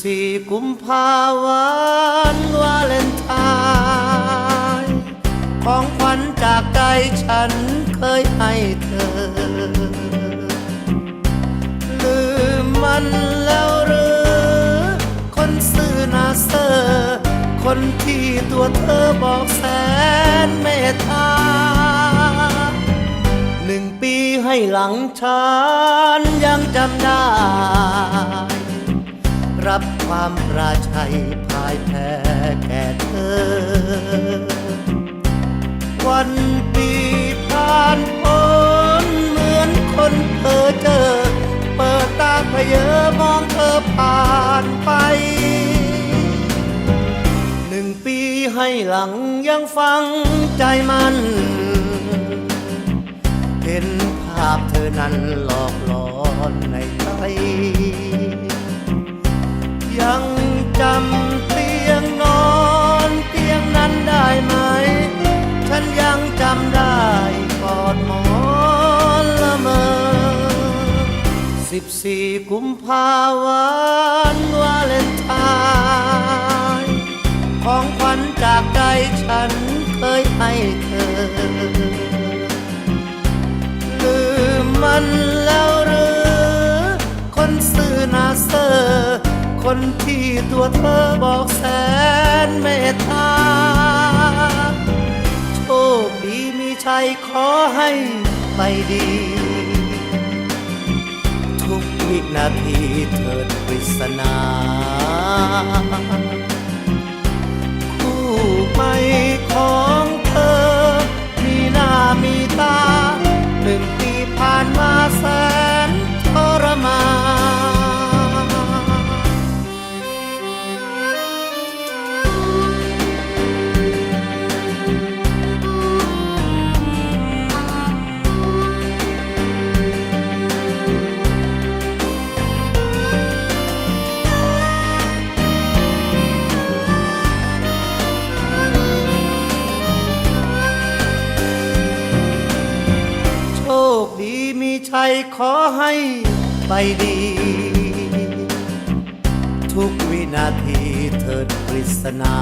สี่กุมภาวันวาเลนไทน์ของขวัญจากใจฉันเคยให้เธอ ลืมมันแล้วหรือ คนซื่อนาเซอร์คนที่ตัวเธอบอกแสนเมตตาหนึ่งปีให้หลังฉันยังจำได้ รับความปราชัยพ่ายแพ้แก่เธอ วันปีผ่านพ้นเหมือนคนเพ้อเจอ เปิดตาเพเยอมองเธอผ่านไป หนึ่งปีให้หลังยังฟังใจมันเห็นภาพเธอนั้นหลอกหลอน สิบสี่กุมภาวันวาเลนไทน์ของขวัญจากใจฉันเคยให้เธอ ลืมมันแล้วหรือ คนซื่อนาเซอร์คนที่ตัวเธอบอกแสนเมตตา โชคดีมีชัยขอให้ไปดี วินาทีเธอปริศนา ขอให้ไปดี ทุกวินาทีเธอปริศนา